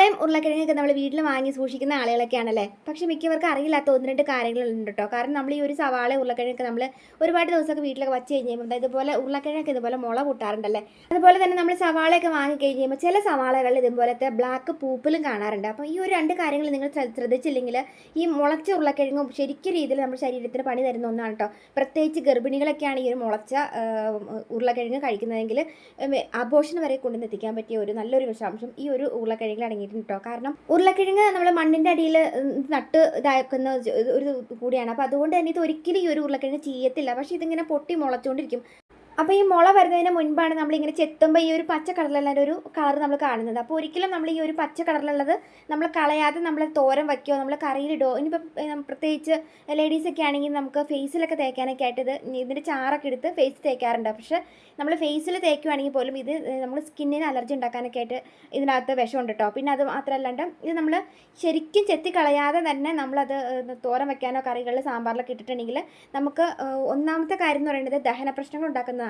സവാളയും ഉരുളക്കിഴങ്ങൊക്കെ നമ്മൾ വീട്ടിൽ വാങ്ങി സൂക്ഷിക്കുന്ന ആളുകളൊക്കെയാണല്ലേ? പക്ഷെ മിക്കവർക്ക് അറിയില്ലാത്ത ഒന്ന് രണ്ട് കാര്യങ്ങളുണ്ട് കേട്ടോ കാരണം നമ്മൾ ഈ ഒരു സവാള ഉരുളക്കിഴങ്ങൊക്കെ നമ്മൾ ഒരുപാട് ദിവസമൊക്കെ വീട്ടിലൊക്കെ വച്ച് കഴിഞ്ഞ് കഴിയുമ്പോൾ ഇതുപോലെ ഉരുളക്കിഴങ്ങൊക്കെ ഇതുപോലെ മുള കൂട്ടാറുണ്ടല്ലേ? അതുപോലെ തന്നെ നമ്മൾ സവാളയൊക്കെ വാങ്ങി കഴിഞ്ഞ് കഴിയുമ്പോൾ ചില സവാളകളിൽ ഇതുപോലത്തെ ബ്ലാക്ക് പൂപ്പിലും കാണാറുണ്ട്. അപ്പോൾ ഈ ഒരു രണ്ട് കാര്യങ്ങൾ നിങ്ങൾ ശ്രദ്ധിച്ചില്ലെങ്കിൽ ഈ മുളച്ച ഉരുളക്കിഴങ്ങും ശരിക്കും രീതിയിൽ നമ്മുടെ ശരീരത്തിന് പണി തരുന്ന ഒന്നാണ് കേട്ടോ പ്രത്യേകിച്ച് ഗർഭിണികളൊക്കെയാണ് ഈ ഒരു മുളച്ച ഉരുളക്കിഴങ്ങ് കഴിക്കുന്നതെങ്കിൽ അബോഷൻ വരെ കൊണ്ടുവന്ന് എത്തിക്കാൻ പറ്റിയ ഒരു നല്ലൊരു വിഷാംശം ഈ ഒരു ഉരുളക്കിഴങ്ങിൽ അടങ്ങിയിട്ടുണ്ട് കേട്ടോ കാരണം ഉരുളക്കിഴങ്ങ് നമ്മൾ മണ്ണിന്റെ അടിയിൽ നട്ട് ഇതാക്കുന്ന ഒരു കൂടിയാണ്. അപ്പോൾ അതുകൊണ്ട് തന്നെ ഇത് ഒരിക്കലും ഈ ഒരു ഉരുളക്കിഴങ്ങ് ചെയ്യത്തില്ല. പക്ഷേ ഇതിങ്ങനെ പൊട്ടി മുളച്ചുകൊണ്ടിരിക്കും അപ്പോൾ ഈ മുള വരുന്നതിന് മുൻപാണ് നമ്മളിങ്ങനെ ചെത്തുമ്പോൾ ഈ ഒരു പച്ച കളറിലുള്ള ഒരു കളർ നമ്മൾ കാണുന്നത്. അപ്പോൾ ഒരിക്കലും നമ്മൾ ഈ ഒരു പച്ച കളറിലുള്ളത് നമ്മൾ കളയാതെ നമ്മൾ തോരൻ വയ്ക്കുകയോ നമ്മൾ കറിയിലിടുകയോ ഇനിയിപ്പോൾ പ്രത്യേകിച്ച് ലേഡീസൊക്കെ ആണെങ്കിൽ നമുക്ക് ഫേസിലൊക്കെ തേക്കാനൊക്കെ ആയിട്ട് ഇത് ഇതിന്റെ ചാറൊക്കെ എടുത്ത് ഫേസ് തേക്കാറുണ്ട്. പക്ഷേ നമ്മൾ ഫേസിൽ തേക്കുവാണെങ്കിൽ പോലും ഇത് നമ്മൾ സ്കിന്നിന് അലർജി ഉണ്ടാക്കാനൊക്കെ ആയിട്ട് ഇതിനകത്ത് വിഷമുണ്ട് കേട്ടോ പിന്നെ അത് മാത്രമല്ലാണ്ട് ഇത് നമ്മൾ ശരിക്കും ചെത്തി കളയാതെ തന്നെ നമ്മളത് തോരൻ വെക്കാനോ കറികളിൽ സാമ്പാറിലൊക്കെ ഇട്ടിട്ടുണ്ടെങ്കിൽ നമുക്ക് ഒന്നാമത്തെ കാര്യം എന്ന് പറയുന്നത് ദഹന പ്രശ്നങ്ങൾ ഉണ്ടാക്കുന്നതാണ്.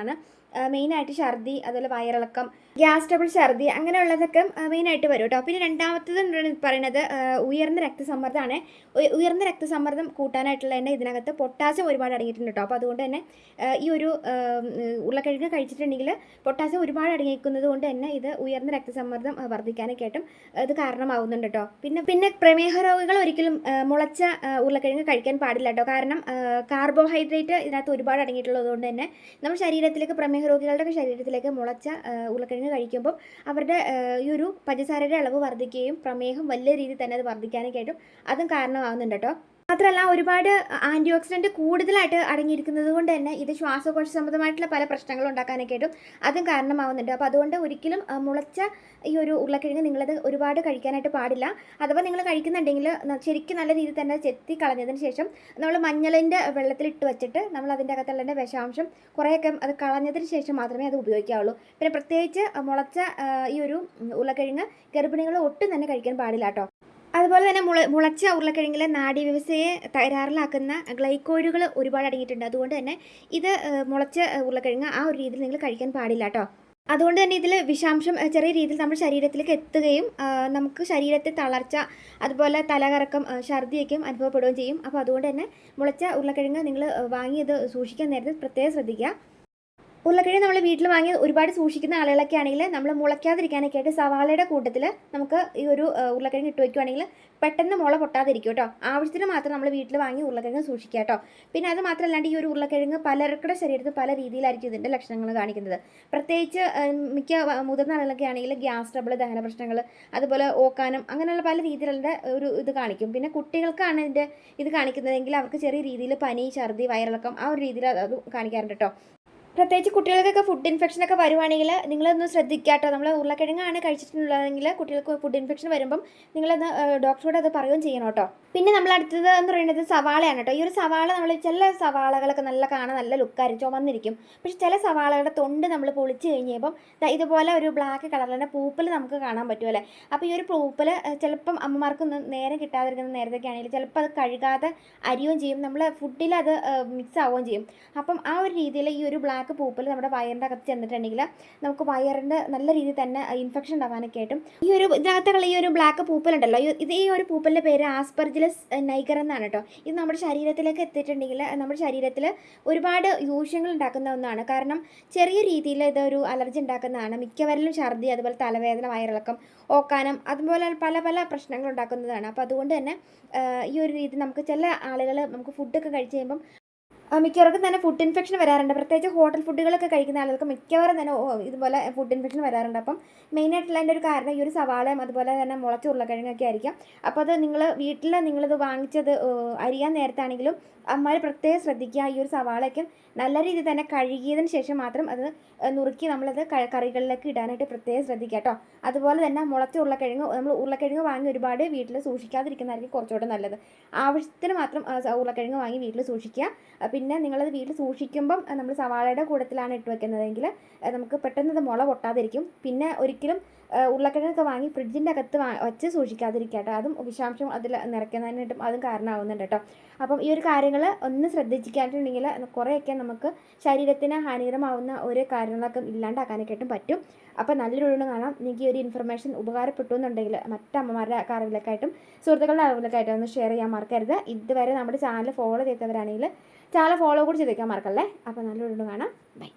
മെയിനായിട്ട് ഛർദി അതുപോലെ വയറിളക്കം ഗ്യാസ് ട്രബിൾ ഛർദി അങ്ങനെയുള്ളതൊക്കെ മെയിനായിട്ട് വരും കേട്ടോ. പിന്നെ രണ്ടാമത്തത് പറയുന്നത്? ഉയർന്ന രക്തസമ്മർദ്ദമാണ്. ഉയർന്ന രക്തസമ്മർദ്ദം കൂട്ടാനായിട്ടുള്ള തന്നെ ഇതിനകത്ത് പൊട്ടാസ്യം ഒരുപാട് അടങ്ങിയിട്ടുണ്ട് കേട്ടോ. അപ്പോൾ അതുകൊണ്ട് തന്നെ ഈ ഒരു ഉരുളക്കിഴങ്ങ് കഴിച്ചിട്ടുണ്ടെങ്കിൽ പൊട്ടാസ്യം ഒരുപാട് അടങ്ങിയിരിക്കുന്നത് കൊണ്ട് തന്നെ ഇത് ഉയർന്ന രക്തസമ്മർദ്ദം വർദ്ധിക്കാനൊക്കെ ആയിട്ടും ഇത് കാരണമാവുന്നുണ്ട് കേട്ടോ. പിന്നെ പിന്നെ പ്രമേഹ രോഗികൾ ഒരിക്കലും മുളച്ച ഉരുളക്കിഴങ്ങ് കഴിക്കാൻ പാടില്ല കേട്ടോ. കാരണം കാർബോഹൈഡ്രേറ്റ് ഇതിനകത്ത് ഒരുപാട് അടങ്ങിയിട്ടുള്ളത് കൊണ്ട് തന്നെ നമ്മുടെ ശരീരത്തിലേക്ക് പ്രമേഹ രോഗികളുടെ ശരീരത്തിലേക്ക് മുളച്ച ഉരുളക്കിഴങ്ങ് കഴിക്കുമ്പോൾ അവരുടെ ഈ ഒരു പഞ്ചസാരയുടെ അളവ് വർദ്ധിക്കുകയും പ്രമേഹം വലിയ രീതിയിൽ തന്നെ അത് വർദ്ധിക്കാനൊക്കെ ആയിട്ടും അതും കാരണമാകുന്നുണ്ട് കേട്ടോ. മാത്രമല്ല ഒരുപാട് ആന്റി ഓക്സിഡന്റ് കൂടുതലായിട്ട് അടങ്ങിയിരിക്കുന്നത് കൊണ്ട് തന്നെ ഇത് ശ്വാസകോശ സംബന്ധമായിട്ടുള്ള പല പ്രശ്നങ്ങളും ഉണ്ടാക്കാനൊക്കെ ആയിട്ടും അതും കാരണമാവുന്നുണ്ട്. അപ്പോൾ അതുകൊണ്ട് ഒരിക്കലും മുളച്ച ഈ ഒരു ഉരുളക്കിഴങ്ങ് നിങ്ങളത് ഒരുപാട് കഴിക്കാനായിട്ട് പാടില്ല. അഥവാ നിങ്ങൾ കഴിക്കുന്നുണ്ടെങ്കിൽ ശരിക്കും നല്ല രീതിയിൽ തന്നെ ചെത്തി കളഞ്ഞതിന് ശേഷം നമ്മൾ മഞ്ഞളിന്റെ വെള്ളത്തിലിട്ട് വെച്ചിട്ട് നമ്മൾ അതിന്റെ അകത്തുള്ള വിഷാംശം കുറേയൊക്കെ അത് കളഞ്ഞതിന് ശേഷം മാത്രമേ അത് ഉപയോഗിക്കാവുള്ളൂ. പിന്നെ പ്രത്യേകിച്ച് മുളച്ച ഈ ഒരു ഉരുളക്കിഴങ്ങ് ഗർഭിണികൾ ഒട്ടും തന്നെ കഴിക്കാൻ പാടില്ല കേട്ടോ. അതുപോലെ തന്നെ മുള മുളച്ച ഉരുളക്കിഴങ്ങിലെ നാഡീവ്യവസ്ഥയെ തകരാറിലാക്കുന്ന ഗ്ലൈക്കോയിഡുകൾ ഒരുപാട് അടങ്ങിയിട്ടുണ്ട്. അതുകൊണ്ട് തന്നെ ഇത് മുളച്ച ഉരുളക്കിഴങ്ങ് ആ ഒരു രീതിയിൽ നിങ്ങൾ കഴിക്കാൻ പാടില്ല കേട്ടോ അതുകൊണ്ട് തന്നെ ഇതിൽ വിഷാംശം ചെറിയ രീതിയിൽ നമ്മുടെ ശരീരത്തിലേക്ക് എത്തുകയും നമുക്ക് ശരീരത്തെ തളർച്ച അതുപോലെ തലകറക്കം ഛർദിയൊക്കെയും അനുഭവപ്പെടുകയും ചെയ്യും. അപ്പോൾ അതുകൊണ്ട് തന്നെ മുളച്ച ഉരുളക്കിഴങ്ങ് നിങ്ങൾ വാങ്ങിയത് സൂക്ഷിക്കാൻ നേരത്തെ പ്രത്യേകം ശ്രദ്ധിക്കുക. ഉരുളക്കിഴങ്ങ് നമ്മൾ വീട്ടിൽ വാങ്ങി ഒരുപാട് സൂക്ഷിക്കുന്ന ആളുകളൊക്കെ ആണെങ്കിൽ നമ്മൾ മുളയ്ക്കാതിരിക്കാനൊക്കെ ആയിട്ട് സവാളയുടെ കൂട്ടത്തിൽ നമുക്ക് ഈ ഒരു ഉരുളക്കിഴങ്ങ് ഇട്ട് വയ്ക്കുവാണെങ്കിൽ പെട്ടെന്ന് മുള പൊട്ടാതിരിക്കും കേട്ടോ. ആവശ്യത്തിന് മാത്രം നമ്മൾ വീട്ടിൽ വാങ്ങി ഉരുളക്കിഴങ്ങ് സൂക്ഷിക്കുക കേട്ടോ. പിന്നെ അത് മാത്രമല്ലാണ്ട് ഈ ഒരു ഉരുളക്കിഴങ്ങ് പലർക്കുടെ ശരീരത്തിൽ പല രീതിയിലായിരിക്കും ഇതിന്റെ ലക്ഷണങ്ങൾ കാണിക്കുന്നത്. പ്രത്യേകിച്ച് മിക്ക മുതിർന്ന ആളുകളൊക്കെ ആണെങ്കിൽ ഗ്യാസ് ട്രബിൾ ദഹന പ്രശ്നങ്ങൾ അതുപോലെ ഓക്കാനം അങ്ങനെയുള്ള പല രീതിയിലുള്ള ഒരു ഇത് കാണിക്കും. പിന്നെ കുട്ടികൾക്കാണ് ഇതിന്റെ ഇത് കാണിക്കുന്നതെങ്കിൽ അവർക്ക് ചെറിയ രീതിയിൽ പനി ഛർദി വയറിളക്കം ആ ഒരു രീതിയിൽ അത് കാണിക്കാറുണ്ട് കേട്ടോ. പ്രത്യേകിച്ച് കുട്ടികൾക്കൊക്കെ ഫുഡ് ഇൻഫെക്ഷൻ ഒക്കെ വരുവാണെങ്കിൽ നിങ്ങളൊന്ന് ശ്രദ്ധിക്കാട്ടോ. കേട്ടോ നമ്മൾ ഉരുളക്കിഴങ്ങാണ് കഴിച്ചിട്ടുള്ളതെങ്കിൽ കുട്ടികൾക്ക് ഫുഡ് ഇൻഫെക്ഷൻ വരുമ്പം നിങ്ങളത് ഡോക്ടറോട് അത് പറയുകയും ചെയ്യണം കേട്ടോ. പിന്നെ നമ്മൾ അടുത്തത് എന്ന് പറയുന്നത് സവാളയാണ് കേട്ടോ. ഈ ഒരു സവാള നമ്മൾ ചില സവാളകളൊക്കെ നല്ല കാണാൻ നല്ല ലുക്കായിരിക്കും ചുമന്നിരിക്കും. പക്ഷെ ചില സവാളകളുടെ തൊണ്ട് നമ്മൾ പൊളിച്ച് കഴിഞ്ഞപ്പം ഇതുപോലെ ഒരു ബ്ലാക്ക് കളറിലെ പൂപ്പൽ നമുക്ക് കാണാൻ പറ്റുമല്ലേ അപ്പോൾ ഈ ഒരു പൂപ്പൽ ചിലപ്പം അമ്മമാർക്കൊന്നും നേരെ കിട്ടാതിരിക്കുന്ന നേരത്തൊക്കെ ആണെങ്കിൽ ചിലപ്പോൾ അത് കഴുകാതെ അരിയുകയും ചെയ്യും. നമ്മൾ ഫുഡിൽ അത് മിക്സ് ആവുകയും ചെയ്യും. അപ്പം ആ ഒരു രീതിയിൽ ഈ ഒരു ബ്ലാക്ക് പൂപ്പൽ നമ്മുടെ വയറിന്റെ അകത്ത് ചെന്നിട്ടുണ്ടെങ്കിൽ നമുക്ക് വയറിന്റെ നല്ല രീതിയിൽ തന്നെ ഇൻഫെക്ഷൻ ഉണ്ടാകാനൊക്കെ ആയിട്ടും ഈ ഒരു ഇതിനകത്തുള്ള ഈ ഒരു ബ്ലാക്ക് പൂപ്പൽ ഉണ്ടല്ലോ ഇത് ഈ ഒരു പൂപ്പലിന്റെ പേര് ആസ്പെർജിലസ് നൈഗർ എന്നാണ് കേട്ടോ. ഇത് നമ്മുടെ ശരീരത്തിലേക്ക് എത്തിയിട്ടുണ്ടെങ്കിൽ നമ്മുടെ ശരീരത്തിൽ ഒരുപാട് ദൂഷ്യങ്ങൾ ഉണ്ടാക്കുന്ന ഒന്നാണ്. കാരണം ചെറിയ രീതിയിൽ ഇതൊരു അലർജി ഉണ്ടാക്കുന്നതാണ്. മിക്കവരിലും ഛർദി അതുപോലെ തലവേദന വയറിളക്കം ഓക്കാനം അതുപോലെ പല പല പ്രശ്നങ്ങൾ ഉണ്ടാക്കുന്നതാണ്. അപ്പോൾ അതുകൊണ്ട് തന്നെ ഈ ഒരു രീതി നമുക്ക് ചില ആളുകൾ നമുക്ക് ഫുഡൊക്കെ കഴിച്ച് കഴിയുമ്പം മിക്കവർക്കും തന്നെ ഫുഡ് ഇൻഫെക്ഷൻ വരാറുണ്ട്. പ്രത്യേകിച്ച് ഹോട്ടൽ ഫുഡുകളൊക്കെ കഴിക്കുന്ന ആളുകൾക്ക് മിക്കവാറും തന്നെ ഇതുപോലെ ഫുഡ് ഇൻഫെക്ഷൻ വരാറുണ്ട്. അപ്പം മെയിനായിട്ടുള്ള അതിന്റെ ഒരു കാരണം ഈ ഒരു സവാളയും അതുപോലെ തന്നെ മുളച്ച ഉരുളക്കിഴങ്ങൊക്കെ ആയിരിക്കാം. അപ്പോൾ അത് നിങ്ങൾ വീട്ടിൽ നിങ്ങളിത് വാങ്ങിച്ചത് അരിയാൻ നേരത്താണെങ്കിലും അമ്മമാർ പ്രത്യേകം ശ്രദ്ധിക്കുക. ഈ ഒരു സവാളയൊക്കെ നല്ല രീതിയിൽ തന്നെ കഴുകിയതിന് ശേഷം മാത്രം അത് നുറുക്കി നമ്മളത് കറികളിലേക്ക് ഇടാനായിട്ട് പ്രത്യേകം ശ്രദ്ധിക്കുക കേട്ടോ. അതുപോലെ തന്നെ മുളച്ച ഉരുളക്കിഴങ്ങ് നമ്മൾ ഉരുളക്കിഴങ്ങ് വാങ്ങി ഒരുപാട് വീട്ടിൽ സൂക്ഷിക്കാതിരിക്കുന്നതായിരിക്കും കുറച്ചുകൂടെ നല്ലത്. ആവശ്യത്തിന് മാത്രം ഉരുളക്കിഴങ്ങ് വാങ്ങി വീട്ടിൽ സൂക്ഷിക്കുക. പിന്നെ നിങ്ങളത് വീട്ടിൽ സൂക്ഷിക്കുമ്പം നമ്മൾ സവാളയുടെ കൂടത്തിലാണ് ഇട്ട് വെക്കുന്നതെങ്കിൽ നമുക്ക് പെട്ടെന്ന് അത് മുള പൊട്ടാതിരിക്കും. പിന്നെ ഒരിക്കലും ഉരുളക്കിഴങ്ങൊക്കെ വാങ്ങി ഫ്രിഡ്ജിന്റെ അകത്ത് വച്ച് സൂക്ഷിക്കാതിരിക്കുക കേട്ടോ. അതും വിഷാംശം അതിൽ നിറയ്ക്കുന്നതിനായിട്ടും അതും കാരണമാവുന്നുണ്ട് കേട്ടോ. അപ്പം ഈ ഒരു കാര്യങ്ങൾ ഒന്ന് ശ്രദ്ധിച്ചിട്ടുണ്ടെങ്കിൽ കുറേയൊക്കെ നമുക്ക് ശരീരത്തിന് ഹാനികരമാവുന്ന ഒരു കാര്യങ്ങളൊക്കെ ഇല്ലാണ്ടാക്കാനൊക്കെയായിട്ടും പറ്റും. അപ്പോൾ നല്ലൊരു ഒഴിവ് കാണാം. നിങ്ങൾക്ക് ഈ ഒരു ഇൻഫർമേഷൻ ഉപകാരപ്പെട്ടു എന്നുണ്ടെങ്കിൽ മറ്റമ്മമാരുടെ അറിവിലൊക്കെയായിട്ടും സുഹൃത്തുക്കളുടെ അറിവിലൊക്കെയായിട്ടും ഒന്ന് ഷെയർ ചെയ്യാൻ മറക്കരുത്. ഇതുവരെ നമ്മുടെ ചാനൽ ഫോളോ ചെയ്തവരാണെങ്കിൽ ചാനൽ ഫോളോ കൂടി ചെയ്തേക്കാൻ മറക്കല്ലേ? അപ്പോൾ നല്ലൊരു കാണാം. ബൈ.